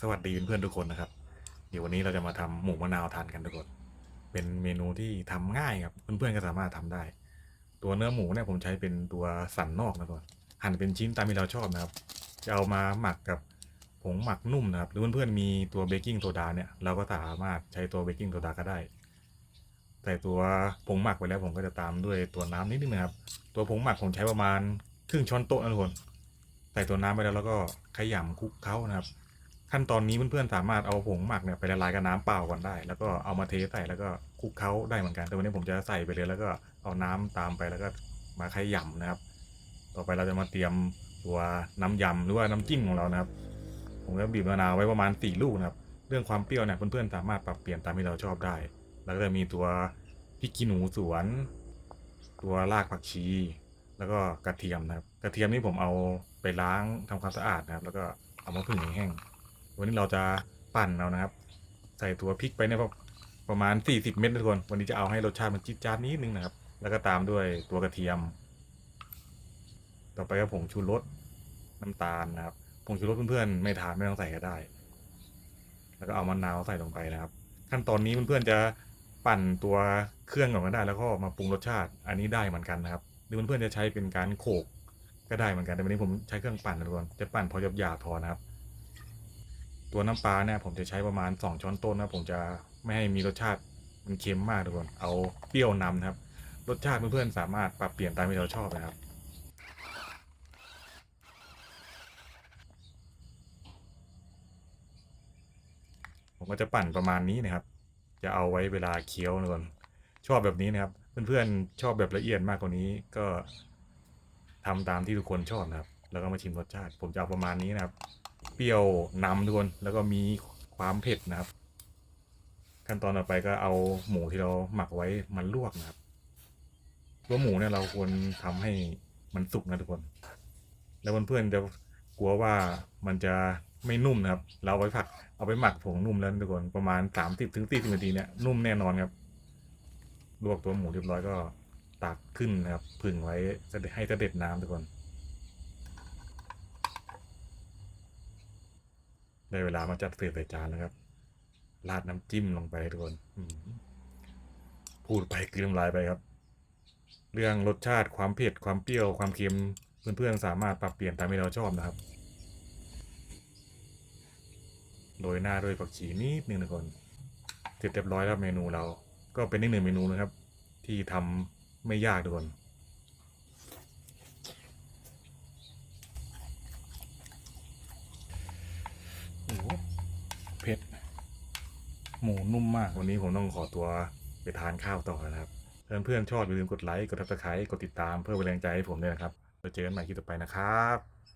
สวัสดีเพื่อนๆทุกคนนะครับ เดี๋ยววันนี้เราจะมาทำหมูมะนาวทานกันทุกคน เป็นเมนูที่ทำง่ายครับเพื่อนๆก็สามารถทำได้ ตัวเนื้อหมูเนี่ยผมใช้เป็นตัวสันนอกนะก่อนหั่นเป็นชิ้นตามที่เราชอบนะครับ จะเอามาหมักกับผงหมักนุ่มนะครับ หรือเพื่อนๆมีตัวเบกกิ้งโซดาเนี่ยเราก็สามารถใช้ตัวเบกกิ้งโซดาก็ได้ แต่ตัวผงหมักไปแล้วผมก็จะตามด้วยตัวน้ำนิดนึงนะครับ ตัวผงหมักผมใช้ประมาณครึ่งช้อนโต๊ะนะทุกคนใส่ตัวน้ำไปแล้วแล้วก็ขยำคลุกเคล้านะครับ ขั้นตอนนี้เพื่อนๆสามารถเอาผงหมักเนี่ยไปละลายกับน้ำเปล่าก่อนได้ แล้วก็เอามาเทใส่แล้วก็คลุกเคล้าได้เหมือนกันแต่วันนี้ผมจะใส่ไปเลยแล้วก็เอาน้ำตามไปแล้วก็มาขยำนะครับ ต่อไปเราจะมาเตรียมตัวน้ำยำหรือว่าน้ำจิ้มของเรานะครับ ผมก็บีบมะนาวไว้ประมาณสี่ลูกนะครับ เรื่องความเปรี้ยวเนี่ยเพื่อนๆสามารถปรับเปลี่ยนตามที่เราชอบได้ แล้วก็จะมีตัวพริกขี้หนูสวน ตัวรากผักชี แล้วก็กระเทียมนะครับ กระเทียมนี่ผมเอาไปล้างทำความสะอาดนะครับ แล้วก็เอามาผึ่งให้แห้ง วันนี้เราจะปั่นเอานะครับ ใส่ตัวพริกไปเนี่ยประมาณ 40 เม็ดนะทุกคน วันนี้จะเอาให้รสชาติมันจิ๊ดจ๊าดนิดนึงนะครับ แล้วก็ตามด้วยตัวกระเทียม ต่อไปก็ผงชูรสน้ำตาลนะครับ ผงชูรสเพื่อนๆไม่ทานไม่ต้องใส่ก็ได้ แล้วก็เอามะนาวใส่ลงไปนะครับ ขั้นตอนนี้เพื่อนๆจะปั่นตัวเครื่องก่อนก็ได้ แล้วก็มาปรุงรสชาติ อันนี้ได้เหมือนกันนะครับ หรือเพื่อนๆจะใช้เป็นการโขกก็ได้เหมือนกัน แต่วันนี้ผมใช้เครื่องปั่นนะทุกคน จะปั่นพอหยาบๆพอนะครับ ตัวน้ำปลาเนี่ยผมจะใช้ประมาณ 2 ช้อนต้นนะผมจะไม่ให้มีรสชาติมันเค็มมากทุกคนเอาเปรี้ยวนำนะครับ รสชาติเพื่อนๆสามารถปรับเปลี่ยนตามที่เราชอบนะครับผมก็จะปั่นประมาณนี้นะครับ จะเอาไว้เวลาเคี้ยวนะทุกคนชอบแบบนี้นะครับ เพื่อนๆชอบแบบละเอียดมากกว่านี้ก็ทำตามที่ทุกคนชอบนะครับ แล้วก็มาชิมรสชาติ ผมจะเอาประมาณนี้นะครับ เปรี้ยวนำทุกคนแล้วก็มีความเผ็ดนะครับ ขั้นตอนต่อไปก็เอาหมูที่เราหมักไว้มันลวกนะครับตัวหมูเนี่ยเราควรทำให้มันสุกนะทุกคน แล้วเพื่อนๆจะกลัวว่ามันจะไม่นุ่มนะครับ เราเอาไปผักเอาไปหมักผงนุ่มแล้วทุกคนประมาณสามสิบถึงสี่สิบนาทีเนี่ยนุ่มแน่นอนครับ ลวกตัวหมูเรียบร้อยก็ตักขึ้นนะครับผึ่งไว้ให้เสด็จน้ำทุกคน ได้เวลามาจัดเสิร์ฟใส่จานแล้วครับ ราดน้ำจิ้มลงไปทุกคนพูดไปกลืนน้ำลายไปครับ เรื่องรสชาติความเผ็ดความเปรี้ยวความเค็มเพื่อนๆสามารถปรับเปลี่ยนตามที่เราชอบนะครับ โรยหน้าด้วยผักชีนิดนึงทุกคนเสร็จเรียบร้อยแล้วเมนูเรา ก็เป็นอีกหนึ่งเมนูนะครับ ที่ทำไม่ยากทุกคน โอ้โห เผ็ดหมูนุ่มมาก วันนี้ผมต้องขอตัวไปทานข้าวต่อนะครับเพื่อนเพื่อนๆชอบอย่าลืมกดไลค์ กดติดตามกดติดตามเพื่อเป็นแรงใจให้ผมด้วยนะครับ เราเจอกันใหม่คลิปต่อไปนะครับ